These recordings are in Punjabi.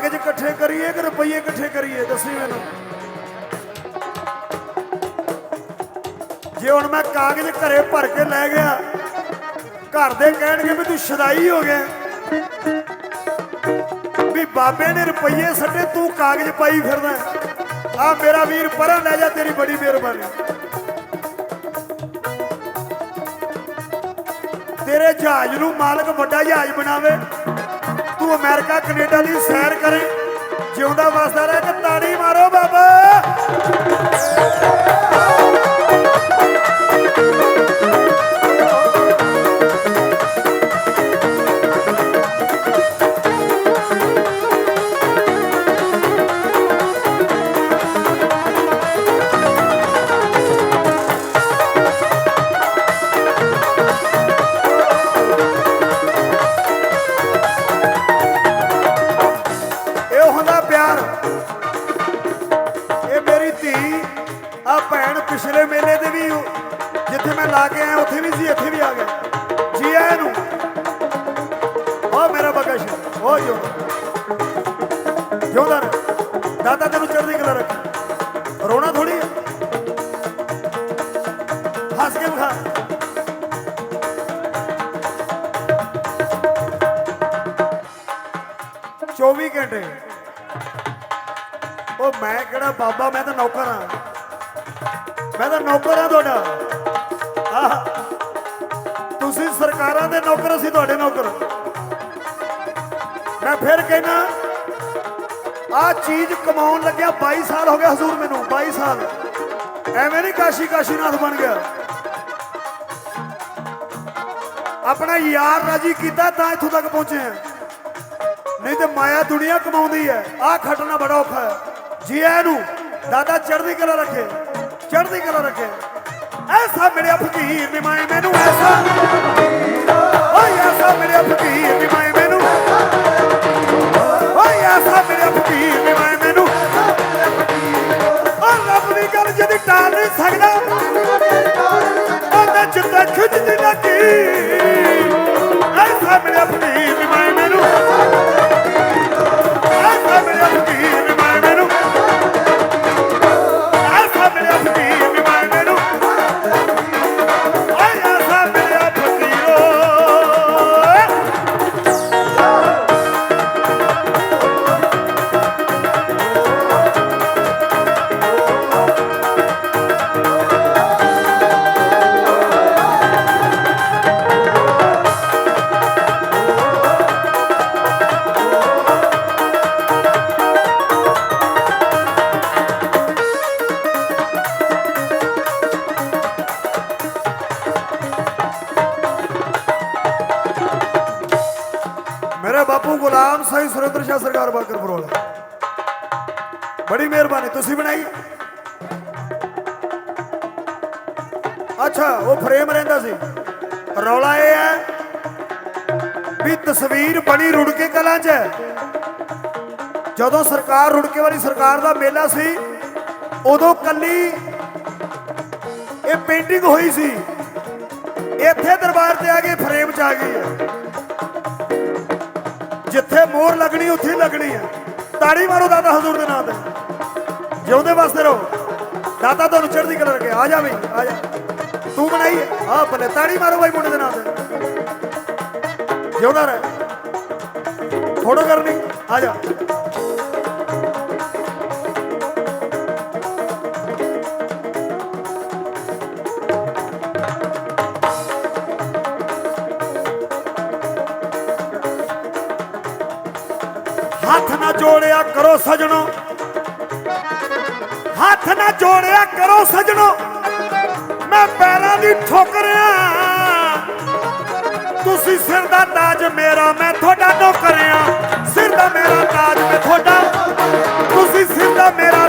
ਕਾਗਜ਼ ਇਕੱਠੇ ਕਰੀਏ ਕਿ ਰੁਪਈਏ ਇਕੱਠੇ ਕਰੀਏ? ਦੱਸੀ ਮੈਨੂੰ। ਜੇ ਹੁਣ ਮੈਂ ਕਾਗਜ਼ ਘਰੇ ਭਰ ਕੇ ਲੈ ਗਿਆ, ਘਰ ਦੇ ਕਹਿਣਗੇ ਵੀ ਤੂੰ ਸ਼ਦਾਈ ਹੋ ਗਿਆ। ਵੀ ਬਾਬੇ ਨੇ ਰੁਪਈਏ ਸੱਟੇ, ਤੂੰ ਕਾਗਜ਼ ਪਾਈ ਫਿਰਦਾ। ਆ ਮੇਰਾ ਵੀਰ ਪਰਾਂ ਲੈ ਜਾ, ਤੇਰੀ ਬੜੀ ਮਿਹਰਬਾਨੀ। ਤੇਰੇ ਜਹਾਜ਼ ਨੂੰ ਮਾਲਕ ਵੱਡਾ ਜਹਾਜ਼ ਬਣਾਵੇ। ਤੂੰ ਅਮਰੀਕਾ ਕੈਨੇਡਾ ਦੀ ਸੈਰ ਕਰੇ। ਜਿਉਂਦਾ ਵਸਦਾ ਰਹਿ ਕੇ ਤਾੜੀ ਮਾਰੋ ਬਾਬਾ। ਉਹ ਜੋ ਜਿਉਂਦਾ ਰਹਿ। ਦਾਦਾ ਤੈਨੂੰ ਚੜ੍ਹਦੀ ਕਲਾ ਰੱਖ। ਰੋਣਾ ਥੋੜੀ ਹੈ ਹੱਸ ਕੇ ਵਿਖਾ। ਚੌਵੀ ਘੰਟੇ। ਉਹ ਮੈਂ ਕਿਹੜਾ ਬਾਬਾ? ਮੈਂ ਤਾਂ ਨੌਕਰ ਹਾਂ ਮੈਂ ਤਾਂ ਨੌਕਰ ਹਾਂ ਤੁਹਾਡਾ। ਆਹ। ਤੁਸੀਂ ਸਰਕਾਰਾਂ ਦੇ ਨੌਕਰ, ਅਸੀਂ ਤੁਹਾਡੇ ਨੌਕਰ। ਮੈਂ ਫਿਰ ਕਹਿਣਾ ਆ ਚੀਜ਼ ਕਮਾਉਣ ਲੱਗਿਆ 22 ਸਾਲ ਹੋ ਗਿਆ ਹਜ਼ੂਰ ਮੈਨੂੰ 22 ਸਾਲ। ਐਵੇਂ ਨਹੀਂ ਕਾਸ਼ੀ ਕਾਸ਼ੀਨਾਥ ਬਣ ਗਿਆ। ਆਪਣਾ ਯਾਰ ਰਾਜੀ ਕੀਤਾ ਤਾਂ ਇੱਥੋਂ ਤੱਕ ਪਹੁੰਚੇ ਆ। ਨਹੀਂ ਤੇ ਮਾਇਆ ਦੁਨੀਆ ਕਮਾਉਂਦੀ ਹੈ। ਆਹ ਖਟਣਾ ਬੜਾ ਔਖਾ ਹੈ। ਜੀ ਆਇਆਂ ਦਾਦਾ ਚੜ੍ਹਦੀ ਕਲਾ ਰੱਖੇ, ਚੜ੍ਹਦੀ ਕਲਾ ਰੱਖੇ। ਐਸਾ ਮਿਲਿਆ ਫਕੀਰ ਨਿਮਾਏ ਮੈਨੂੰ, ਐਸਾ। ਓਏ ਐਸਾ ਮਿਲਿਆ ਫਕੀਰ ਨਿਮਾਏ ਮੈਨੂੰ। ਐਸਾ ਮਿਲਿਆ ਫਕੀਰ ਮੈਨੂੰ। ਓ ਰੱਬ ਦੀ ਗੱਲ ਜਦੀ ਟਾਲ ਨਹੀਂ ਸਕਦਾ। ਉਹਦੇ ਜਿੱਦਾਂ ਖਿੱਚਦੀ ਲੱਗੀ ਐਸਾ ਮਿਲਿਆ ਫਕੀਰ ਨਿਮਾਏ ਮੈਨੂੰ। ਮੇਰੇ ਬਾਪੂ ਗੁਲਾਮ ਸਾਈ ਸੁਰਿੰਦਰ ਸ਼ਾਹ ਸਰਕਾਰ ਬਾਕਰ ਫਰੋਲ ਬੜੀ ਮਿਹਰਬਾਨੀ, ਤੁਸੀਂ ਬਣਾਈ? ਅੱਛਾ, ਉਹ ਫਰੇਮ ਰਹਿੰਦਾ ਸੀ। ਰੌਲਾ ਇਹ ਹੈ ਵੀ ਤਸਵੀਰ ਬਣੀ ਰੁੜਕੇ ਕਲਾਂ 'ਚ। ਜਦੋਂ ਸਰਕਾਰ, ਰੁੜਕੇ ਵਾਲੀ ਸਰਕਾਰ ਦਾ ਮੇਲਾ ਸੀ, ਉਦੋਂ ਕੱਲੀ ਇਹ ਪੇਂਟਿੰਗ ਹੋਈ ਸੀ। ਇੱਥੇ ਦਰਬਾਰ ਤੇ ਆ ਕੇ ਫਰੇਮ 'ਚ ਆ ਗਈ ਹੈ। ਜਿੱਥੇ ਮੋਹਰ ਲੱਗਣੀ, ਉੱਥੇ ਲੱਗਣੀ ਹੈ। ਤਾੜੀ ਮਾਰੋ ਦਾਦਾ ਹਜ਼ੂਰ ਦੇ ਨਾਂ ਤੇ। ਜਿਉਂਦੇ ਵਾਸਤੇ ਰਹੋ। ਦਾਦਾ ਤੁਹਾਨੂੰ ਚੜ੍ਹਦੀ ਕਲਾ ਰੱਖੇ। ਆ ਜਾ ਬਈ, ਆ ਜਾ। ਤੂੰ ਬਣਾਈ ਹੈ। ਆ ਭਲੇ, ਤਾੜੀ ਮਾਰੋ ਬਾਈ ਮੁੰਡੇ ਦੇ ਨਾਂ ਤੇ। ਜਿਉਂਦਾ ਰਹਿ। ਫੋਟੋ ਕਰਨੀ। ਆ ਜਾ। ਜੋੜਿਆ ਕਰੋ ਸਜਣੋ। ਹੱਥ ਨਾ ਜੋੜਿਆ ਕਰੋ ਸਜਣੋ। ਮੈਂ ਪੈਰਾਂ ਦੀ ਠੋਕਰਿਆ ਤੁਸੀਂ ਸਿਰ ਦਾ ਤਾਜ ਮੇਰਾ, ਮੈਂ ਤੁਹਾਡਾ ਨੌਕਰਿਆ ਸਿਰ ਦਾ ਮੇਰਾ ਤਾਜ ਮੈਂ ਤੁਹਾਡਾ। ਤੁਸੀਂ ਸਿਰ ਦਾ ਮੇਰਾ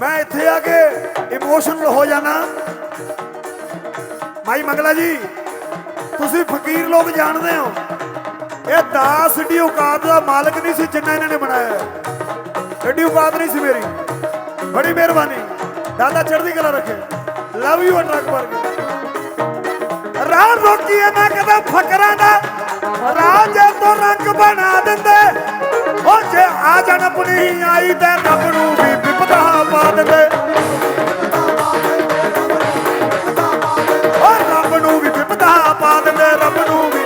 ਮੈਂ ਇੱਥੇ ਆ ਕੇ ਇਮੋਸ਼ਨਲ ਹੋ ਜਾਣਾ। ਮਾਈ ਮੰਗਲਾ ਜੀ, ਤੁਸੀਂ ਫਕੀਰ ਲੋਕ ਜਾਣਦੇ ਹੋ। ਇਹ ਦਾਸ ਦੀ ਔਕਾਤ ਦਾ ਮਾਲਕ ਨਹੀਂ ਸੀ ਜਿੰਨਾ ਇਹਨਾਂ ਨੇ ਬਣਾਇਆ ਹੈ। ਔਕਾਤ ਨਹੀਂ ਸੀ ਮੇਰੀ। ਬੜੀ ਮਿਹਰਬਾਨੀ। ਦਾਦਾ ਚੜ੍ਹਦੀ ਕਲਾ ਰੱਖੇ। ਲਵ ਯੂ ਟਰੱਕ ਵਰਗੇ। ਰਾਹ ਰੋਕੀਏ ਨਾ ਕਦੇ ਫਕਰਾਂ ਦਾ ਰਾਹ ਜੇ ਤੋਂ ਰੰਗ ਬਣਾ ਦਿੰਦੇ। ਉਹ ਜੇ ਆ ਜਾਣ ਆਪਣੀ ਆਈ ਤੇ ਰੱਬ ਨੂੰ ਵੀ ਵਿਪਤਾ ਦੇ। ਦਿੰਦੇ ਰੱਬ ਨੂੰ ਵੀ ਵਿਪਤਾ ਪਾ ਦਿੰਦੇ ਰੱਬ ਨੂੰ ਵੀ।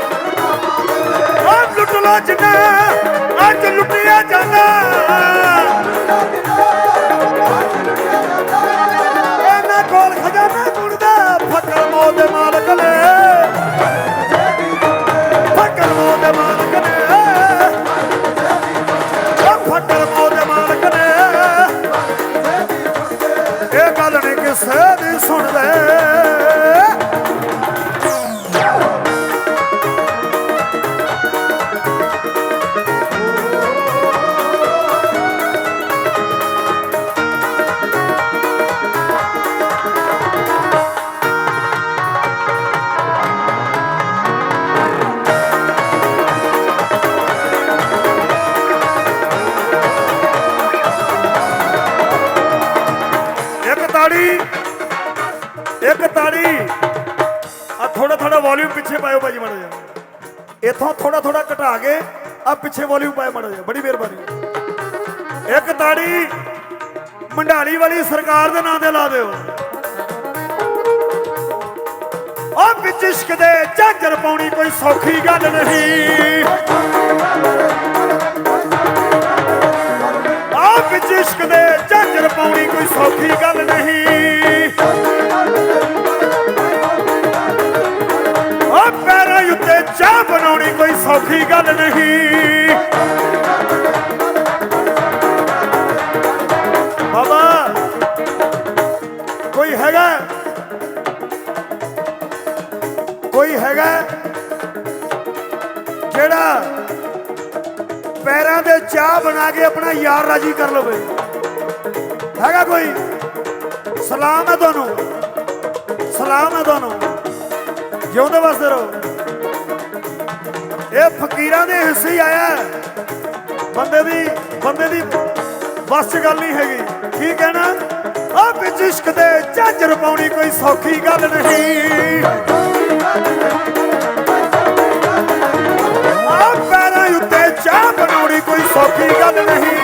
ਉਹ ਲੁੱਟ ਲੋ ਜਿੰਨਾ, ਅੱਜ ਲੁੱਟਿਆ ਜਾਂਦਾ। ਤਾੜੀ। ਇੱਕ ਤਾੜੀ। ਆ ਥੋੜਾ ਥੋੜਾ ਵੋਲਿਊਮ ਪਿੱਛੇ ਪਾਇਓ ਭਾਜੀ ਮਾੜਾ ਜਿਹਾ। ਇਥੋਂ ਥੋੜਾ ਥੋੜਾ ਘਟਾ ਕੇ ਆ ਪਿੱਛੇ ਵੋਲਿਊਮ ਪਾਇਓ ਮਾੜਾ ਜਿਹਾ। ਬੜੀ ਮਿਹਰਬਾਨੀ। ਇੱਕ ਤਾੜੀ। ਮੰਡਾਲੀ ਵਾਲੀ ਸਰਕਾਰ ਦੇ ਨਾਂ ਤੇ ਲਾ ਦਿਓ। ਆ ਵਿੱਚ ਇਸ਼ਕ ਦੇ ਝਾਂਜਰ ਪਾਉਣੀ ਕੋਈ ਸੌਖੀ ਗੱਲ ਨਹੀਂ। ਇਸ਼ਕ ਦੇ ਝਾਂਜਰ ਪਾਉਣੀ ਕੋਈ ਸੌਖੀ ਗੱਲ ਨਹੀਂ। ਆ ਪੈਰਾਂ ਉੱਤੇ ਚਾਹ ਬਣਾਉਣੀ ਕੋਈ ਸੌਖੀ ਗੱਲ ਨਹੀਂ। ਬਾਬਾ, ਕੋਈ ਹੈਗਾ? ਕੋਈ ਹੈਗਾ? ਜਿਹੜਾ ਪੈਰਾਂ ਦੇ ਚਾਹ ਬਣਾ ਕੇ ਆਪਣਾ ਯਾਰ ਰਾਜੀ ਕਰ ਲਵੇ। ਹੈਗਾ ਕੋਈ? ਸਲਾਮ ਹੈ ਤੁਹਾਨੂੰ। ਸਲਾਮ ਹੈ ਤੁਹਾਨੂੰ। ਜਿਉਂਦੇ ਵਾਸਤੇ ਰਹੋ। ਇਹ ਫਕੀਰਾਂ ਦੇ ਹਿੱਸੇ ਆਇਆ ਬੰਦੇ ਦੀ ਬੰਦੇ ਦੀ ਬਸ ਗੱਲ ਨਹੀਂ ਹੈਗੀ। ਕੀ ਕਹਿਣਾ? ਆ ਵਿੱਚ ਇਸ਼ਕ ਦੇ ਝਾਂਜਰ ਪਾਉਣੀ ਕੋਈ ਸੌਖੀ ਗੱਲ ਨਹੀਂ। ਆ ਉੱਤੇ ਚਾਹ ਬਣਾਉਣੀ ਕੋਈ ਸੌਖੀ ਗੱਲ ਨਹੀਂ।